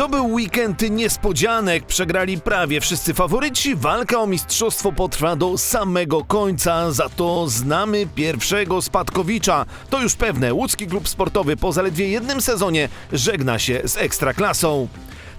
To był weekend niespodzianek, przegrali prawie wszyscy faworyci, walka o mistrzostwo potrwa do samego końca, za to znamy pierwszego spadkowicza. To już pewne, łódzki klub sportowy po zaledwie jednym sezonie żegna się z ekstraklasą.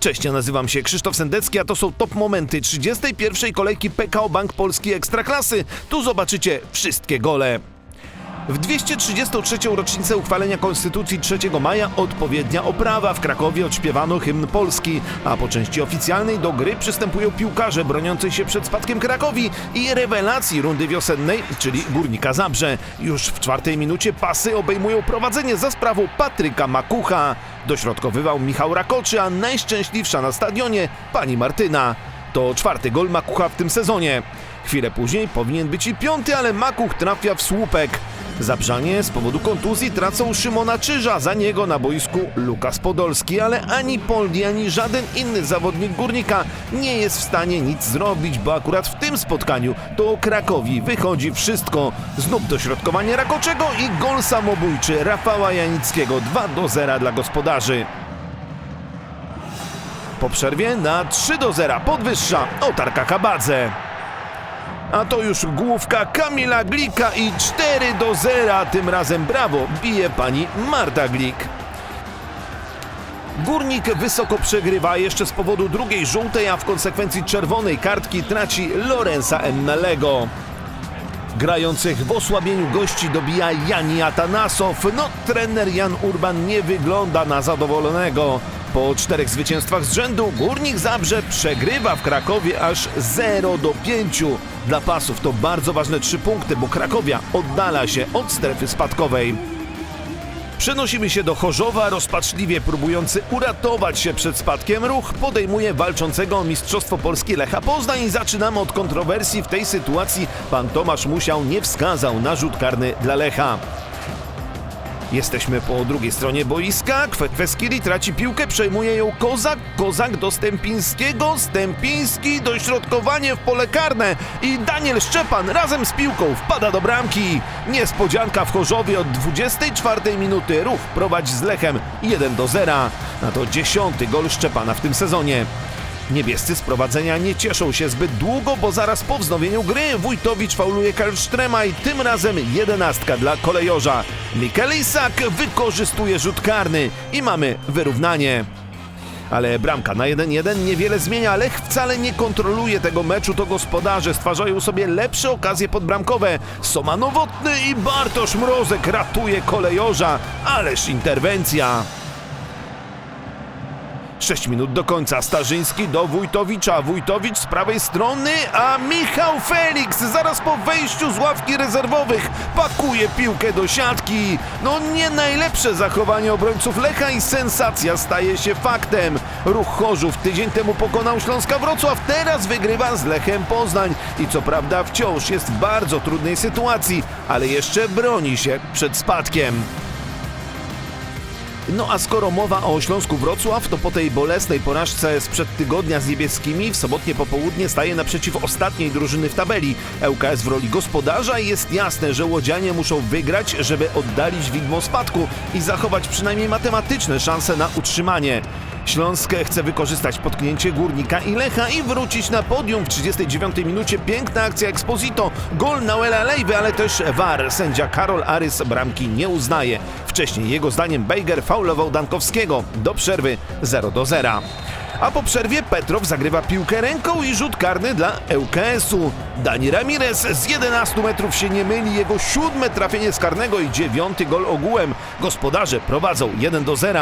Cześć, ja nazywam się Krzysztof Sendecki, a to są top momenty 31. kolejki PKO Bank Polski Ekstraklasy. Tu zobaczycie wszystkie gole. W 233. rocznicę uchwalenia Konstytucji 3 maja odpowiednia oprawa. W Krakowie odśpiewano hymn Polski, a po części oficjalnej do gry przystępują piłkarze broniący się przed spadkiem Krakowi i rewelacji rundy wiosennej, czyli Górnika Zabrze. Już w czwartej minucie pasy obejmują prowadzenie za sprawą Patryka Makucha. Dośrodkowywał Michał Rakoczy, a najszczęśliwsza na stadionie pani Martyna. To czwarty gol Makucha w tym sezonie. Chwilę później powinien być i piąty, ale Makuch trafia w słupek. Zabrzanie z powodu kontuzji tracą Szymona Czyża, za niego na boisku Lukas Podolski, ale ani Poldi, ani żaden inny zawodnik Górnika nie jest w stanie nic zrobić, bo akurat w tym spotkaniu to Krakowi wychodzi wszystko. Znów dośrodkowanie Rakoczego i gol samobójczy Rafała Janickiego 2 do 0 dla gospodarzy. Po przerwie na 3 do 0 podwyższa Otarka Kabadze. A to już główka Kamila Glika i 4 do 0. Tym razem brawo bije pani Marta Glik. Górnik wysoko przegrywa jeszcze z powodu drugiej żółtej, a w konsekwencji czerwonej kartki traci Lorenza Ennalego. Grających w osłabieniu gości dobija Jani Atanasow. No, trener Jan Urban nie wygląda na zadowolonego. Po czterech zwycięstwach z rzędu Górnik Zabrze przegrywa w Krakowie aż 0 do 5. Dla pasów to bardzo ważne trzy punkty, bo Krakowia oddala się od strefy spadkowej. Przenosimy się do Chorzowa, rozpaczliwie próbujący uratować się przed spadkiem ruch podejmuje walczącego o Mistrzostwo Polski Lecha Poznań zaczynamy od kontrowersji. W tej sytuacji pan Tomasz Musiał nie wskazał na rzut karny dla Lecha. Jesteśmy po drugiej stronie boiska. Kweskiri traci piłkę, przejmuje ją Kozak. Kozak do Stępińskiego. Stępiński dośrodkowanie w pole karne. I Daniel Szczepan razem z piłką wpada do bramki. Niespodzianka w Chorzowie od 24 minuty. Ruch prowadzi z Lechem 1 do 0. Na to dziesiąty gol Szczepana w tym sezonie. Niebiescy z prowadzenia nie cieszą się zbyt długo, bo zaraz po wznowieniu gry Wójtowicz fauluje Karlsztrema i tym razem jedenastka dla kolejorza. Mikel Isak wykorzystuje rzut karny i mamy wyrównanie. Ale bramka na 1-1 niewiele zmienia. Lech wcale nie kontroluje tego meczu, to gospodarze stwarzają sobie lepsze okazje podbramkowe. Soma Nowotny i Bartosz Mrozek ratuje kolejorza. Ależ interwencja. 6 minut do końca. Starzyński do Wójtowicza. Wójtowicz z prawej strony, a Michał Felix zaraz po wejściu z ławki rezerwowych pakuje piłkę do siatki. No nie najlepsze zachowanie obrońców Lecha i sensacja staje się faktem. Ruch Chorzów tydzień temu pokonał Śląska Wrocław, teraz wygrywa z Lechem Poznań i co prawda wciąż jest w bardzo trudnej sytuacji, ale jeszcze broni się przed spadkiem. No a skoro mowa o Śląsku Wrocław, to po tej bolesnej porażce sprzed tygodnia z niebieskimi w sobotnie popołudnie staje naprzeciw ostatniej drużyny w tabeli. ŁKS w roli gospodarza i jest jasne, że łodzianie muszą wygrać, żeby oddalić widmo spadku i zachować przynajmniej matematyczne szanse na utrzymanie. Śląsk chce wykorzystać potknięcie Górnika i Lecha i wrócić na podium w 39 minucie. Piękna akcja Exposito, gol Nauela Lejwy, ale też VAR. Sędzia Karol Arys bramki nie uznaje. Wcześniej jego zdaniem Bejger faulował Dankowskiego. Do przerwy 0 do 0. A po przerwie Petrow zagrywa piłkę ręką i rzut karny dla ŁKS-u. Dani Ramirez z 11 metrów się nie myli, jego siódme trafienie z karnego i dziewiąty gol ogółem. Gospodarze prowadzą 1 do 0.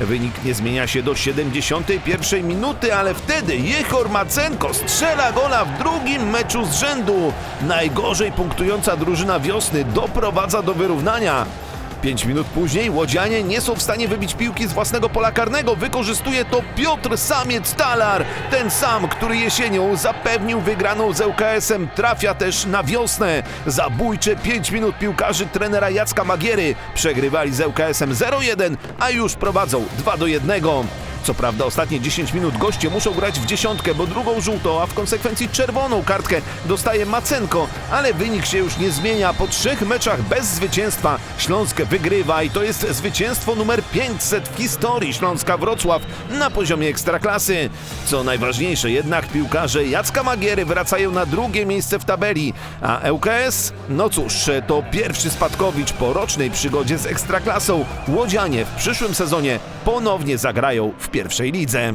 Wynik nie zmienia się do 71 minuty, ale wtedy Jechor Macenko strzela gola w drugim meczu z rzędu. Najgorzej punktująca drużyna wiosny doprowadza do wyrównania. Pięć minut później łodzianie nie są w stanie wybić piłki z własnego pola karnego. Wykorzystuje to Piotr Samiec Talar. Ten sam, który jesienią zapewnił wygraną z ŁKS-em, trafia też na wiosnę. Zabójcze 5 minut piłkarzy trenera Jacka Magiery. Przegrywali z ŁKS-em 0-1, a już prowadzą 2 do 1. Co prawda ostatnie 10 minut goście muszą grać w dziesiątkę, bo drugą żółtą, a w konsekwencji czerwoną kartkę dostaje Macenko, ale wynik się już nie zmienia. Po trzech meczach bez zwycięstwa Śląsk wygrywa i to jest zwycięstwo numer 500 w historii Śląska Wrocław na poziomie ekstraklasy. Co najważniejsze jednak piłkarze Jacka Magiery wracają na drugie miejsce w tabeli, a ŁKS, no cóż, to pierwszy spadkowicz po rocznej przygodzie z ekstraklasą. Łodzianie w przyszłym sezonie ponownie zagrają w pierwszej lidze.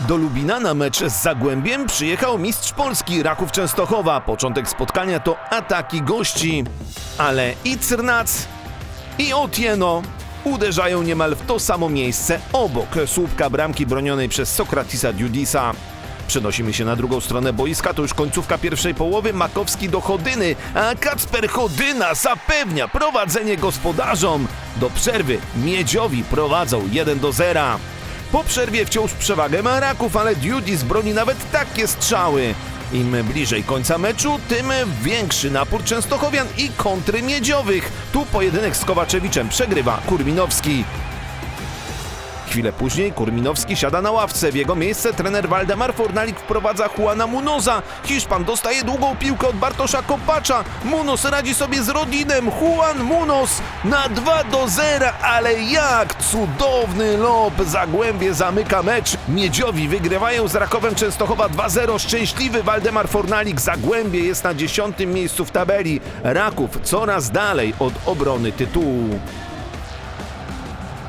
Do Lubina na mecz z Zagłębiem przyjechał mistrz Polski Raków Częstochowa. Początek spotkania to ataki gości, ale i Crnac i Otieno uderzają niemal w to samo miejsce obok słupka bramki bronionej przez Sokratisa Dudisa. Przenosimy się na drugą stronę boiska, to już końcówka pierwszej połowy, Makowski do Chodyny, a Kacper Chodyna zapewnia prowadzenie gospodarzom. Do przerwy Miedziowi prowadzą 1 do 0. Po przerwie wciąż przewagę ma Raków, ale Dudis broni nawet takie strzały. Im bliżej końca meczu, tym większy napór Częstochowian i kontry Miedziowych. Tu pojedynek z Kowaczewiczem przegrywa Kurminowski. Chwilę później Kurminowski siada na ławce. W jego miejsce trener Waldemar Fornalik wprowadza Juana Munoza. Hiszpan dostaje długą piłkę od Bartosza Kopacza. Munoz radzi sobie z Rodinem. Juan Munoz na 2 do 0, ale jak cudowny lob. Zagłębie zamyka mecz. Miedziowi wygrywają z Rakowem Częstochowa 2-0. Szczęśliwy Waldemar Fornalik. Zagłębie jest na dziesiątym miejscu w tabeli. Raków coraz dalej od obrony tytułu.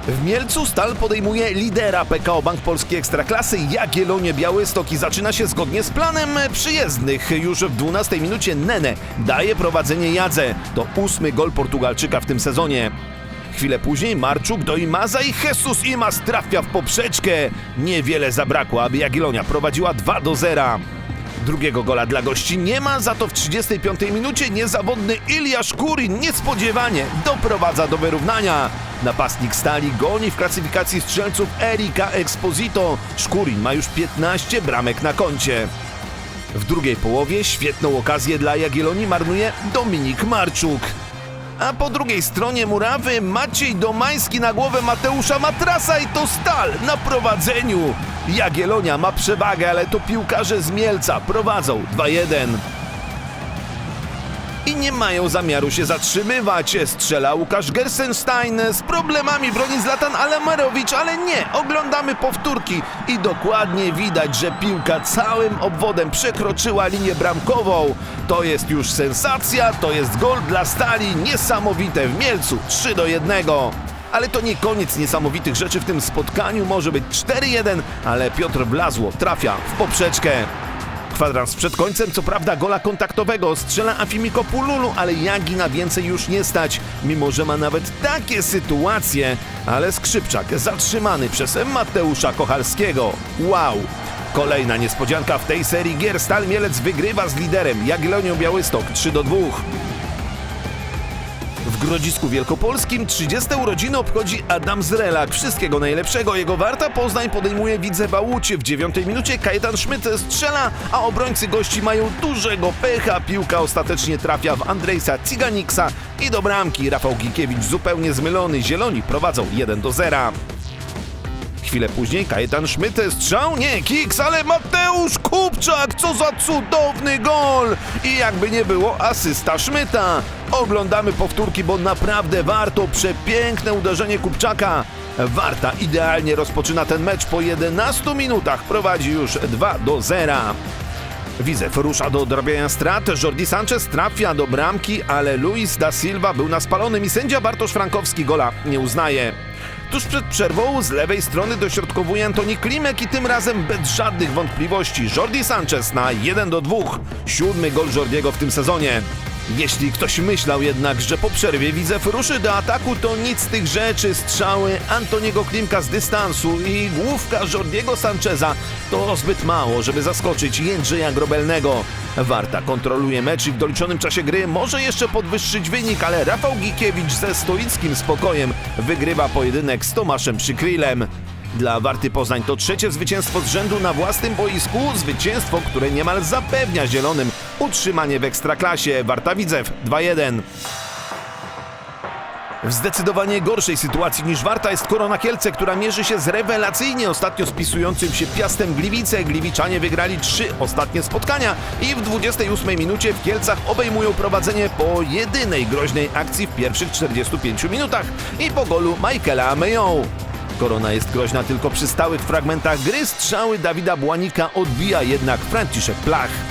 W Mielcu Stal podejmuje lidera PKO Bank Polski Ekstraklasy Jagiellonie Białystok i zaczyna się zgodnie z planem przyjezdnych. Już w 12 minucie Nene daje prowadzenie Jadze. To ósmy gol Portugalczyka w tym sezonie. Chwilę później Marczuk do Imaza i Jesus Imaz trafia w poprzeczkę. Niewiele zabrakło, aby Jagiellonia prowadziła 2 do 0. Drugiego gola dla gości nie ma, za to w 35 minucie niezawodny Iliasz Kurin niespodziewanie doprowadza do wyrównania. Napastnik Stali goni w klasyfikacji strzelców Erika Exposito. Szkurin ma już 15 bramek na koncie. W drugiej połowie świetną okazję dla Jagiellonii marnuje Dominik Marczuk. A po drugiej stronie murawy Maciej Domański na głowę Mateusza Matrasa i to stal na prowadzeniu. Jagiellonia ma przewagę, ale to piłkarze z Mielca prowadzą 2-1 i nie mają zamiaru się zatrzymywać. Strzela Łukasz Gersenstein z problemami broni Zlatan Alemarowicz, ale nie, oglądamy powtórki i dokładnie widać, że piłka całym obwodem przekroczyła linię bramkową. To jest już sensacja, to jest gol dla Stali, niesamowite w Mielcu, 3 do 1. Ale to nie koniec niesamowitych rzeczy w tym spotkaniu, może być 4-1, ale Piotr Blazło trafia w poprzeczkę. Kwadrans przed końcem, co prawda gola kontaktowego, strzela Afimiko Pululu, ale Jagi na więcej już nie stać, mimo że ma nawet takie sytuacje. Ale Skrzypczak zatrzymany przez Mateusza Kochalskiego. Wow! Kolejna niespodzianka w tej serii gier. Stal Mielec wygrywa z liderem Jagiellonią Białystok 3 do 2. Grodzisku Wielkopolskim 30 urodziny obchodzi Adam Zrelak. Wszystkiego najlepszego. Jego Warta Poznań podejmuje Widzewa Łódź. W dziewiątej minucie Kajetan Szmyt strzela, a obrońcy gości mają dużego pecha. Piłka ostatecznie trafia w Andrejsa Ciganiksa i do bramki. Rafał Gikiewicz zupełnie zmylony. Zieloni prowadzą 1 do 0. Chwilę później Kajetan Szmyt strzał, nie Kiks, ale Mateusz Kupczak, co za cudowny gol! I jakby nie było, asysta Szmyta. Oglądamy powtórki, bo naprawdę warto, przepiękne uderzenie Kupczaka. Warta idealnie rozpoczyna ten mecz po 11 minutach, prowadzi już 2 do 0. Widzew rusza do odrabiania strat, Jordi Sanchez trafia do bramki, ale Luis da Silva był na spalonym i sędzia Bartosz Frankowski gola nie uznaje. Tuż przed przerwą z lewej strony dośrodkowuje Antoni Klimek i tym razem bez żadnych wątpliwości Jordi Sanchez na 1 do 2. Siódmy gol Jordiego w tym sezonie. Jeśli ktoś myślał jednak, że po przerwie Widzew ruszy do ataku, to nic z tych rzeczy. Strzały Antoniego Klimka z dystansu i główka Jordiego Sancheza to zbyt mało, żeby zaskoczyć Jędrzeja Grobelnego. Warta kontroluje mecz i w doliczonym czasie gry może jeszcze podwyższyć wynik, ale Rafał Gikiewicz ze stoickim spokojem wygrywa pojedynek z Tomaszem Przykrylem. Dla Warty Poznań to trzecie zwycięstwo z rzędu na własnym boisku, zwycięstwo, które niemal zapewnia zielonym utrzymanie w ekstraklasie. Warta Widzew 2-1. W zdecydowanie gorszej sytuacji niż Warta jest Korona Kielce, która mierzy się z rewelacyjnie ostatnio spisującym się Piastem Gliwice. Gliwiczanie wygrali trzy ostatnie spotkania i w 28 minucie w Kielcach obejmują prowadzenie po jedynej groźnej akcji w pierwszych 45 minutach i po golu Michaela Meją. Korona jest groźna tylko przy stałych fragmentach gry. Strzały Dawida Błanika odbija jednak Franciszek Plach.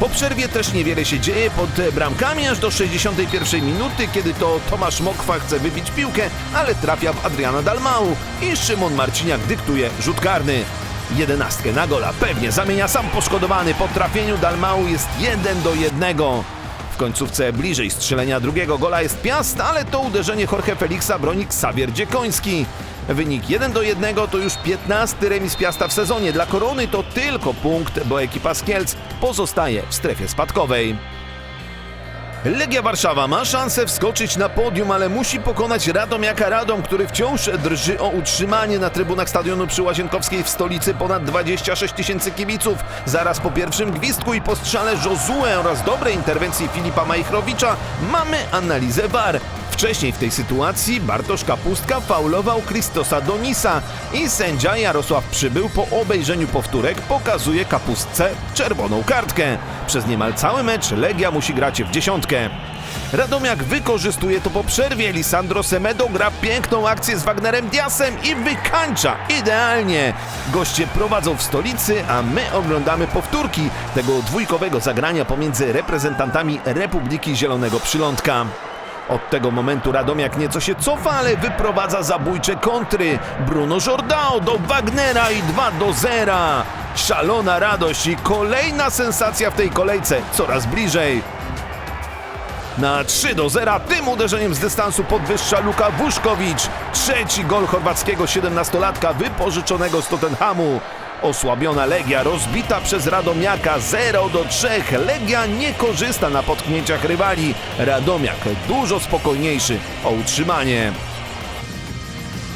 Po przerwie też niewiele się dzieje pod bramkami aż do 61 minuty, kiedy to Tomasz Mokwa chce wybić piłkę, ale trafia w Adriana Dalmau i Szymon Marciniak dyktuje rzut karny. Jedenastkę na gola pewnie zamienia sam poszkodowany. Po trafieniu Dalmau jest 1 do 1. W końcówce bliżej strzelenia drugiego gola jest Piast, ale to uderzenie Jorge Felixa broni Xavier Dziekoński. Wynik 1 do 1 to już 15 remis Piasta w sezonie. Dla Korony to tylko punkt, bo ekipa z Kielc pozostaje w strefie spadkowej. Legia Warszawa ma szansę wskoczyć na podium, ale musi pokonać Radomiaka Radom, który wciąż drży o utrzymanie na trybunach stadionu przy Łazienkowskiej w stolicy ponad 26 tysięcy kibiców. Zaraz po pierwszym gwizdku i postrzale Josue oraz dobrej interwencji Filipa Majchrowicza mamy analizę VAR. Wcześniej w tej sytuacji Bartosz Kapustka faulował Christosa Donisa i sędzia Jarosław Przybył po obejrzeniu powtórek pokazuje Kapustce czerwoną kartkę. Przez niemal cały mecz Legia musi grać w dziesiątkę. Radomiak wykorzystuje to po przerwie. Lisandro Semedo gra piękną akcję z Wagnerem Diasem i wykańcza idealnie. Goście prowadzą w stolicy, a my oglądamy powtórki tego dwójkowego zagrania pomiędzy reprezentantami Republiki Zielonego Przylądka. Od tego momentu Radomiak nieco się cofa, ale wyprowadza zabójcze kontry. Bruno Jordao do Wagnera i 2 do 0. Szalona radość i kolejna sensacja w tej kolejce, coraz bliżej. Na 3 do 0 tym uderzeniem z dystansu podwyższa Luka Wuszkowicz. Trzeci gol chorwackiego 17-latka wypożyczonego z Tottenhamu. Osłabiona Legia rozbita przez Radomiaka 0 do 3. Legia nie korzysta na potknięciach rywali. Radomiak dużo spokojniejszy o utrzymanie.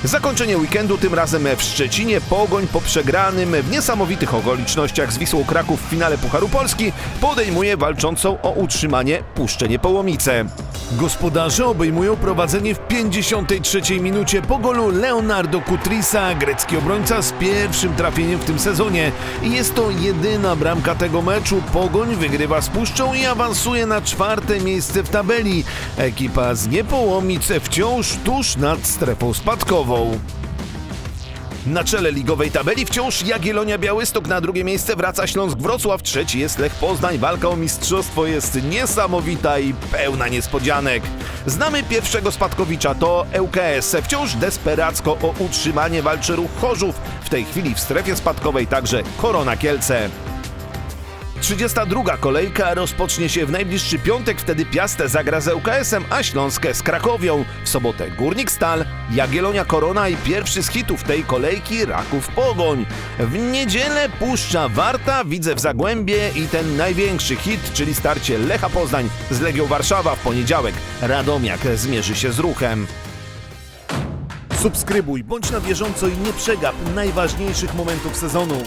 Zakończenie weekendu tym razem w Szczecinie. Pogoń po przegranym w niesamowitych okolicznościach z Wisłą Kraków w finale Pucharu Polski podejmuje walczącą o utrzymanie Puszczę Niepołomice. Gospodarze obejmują prowadzenie w 53 minucie po golu Leonardo Kutrisa, grecki obrońca z pierwszym trafieniem w tym sezonie. Jest to jedyna bramka tego meczu. Pogoń wygrywa z Puszczą i awansuje na czwarte miejsce w tabeli. Ekipa z Niepołomic wciąż tuż nad strefą spadkową. Na czele ligowej tabeli wciąż Jagiellonia Białystok, na drugie miejsce wraca Śląsk Wrocław, trzeci jest Lech Poznań. Walka o mistrzostwo jest niesamowita i pełna niespodzianek. Znamy pierwszego spadkowicza, to ŁKS. Wciąż desperacko o utrzymanie walczy ruch Chorzów. W tej chwili w strefie spadkowej także Korona Kielce. 32. kolejka rozpocznie się w najbliższy piątek, wtedy Piastę zagra z ŁKS-em, a Śląskę z Krakowią. W sobotę Górnik Stal, Jagiellonia Korona i pierwszy z hitów tej kolejki Raków Pogoń. W niedzielę Puszcza Warta, Widzew Zagłębie i ten największy hit, czyli starcie Lecha Poznań z Legią Warszawa w poniedziałek. Radomiak zmierzy się z ruchem. Subskrybuj, bądź na bieżąco i nie przegap najważniejszych momentów sezonu.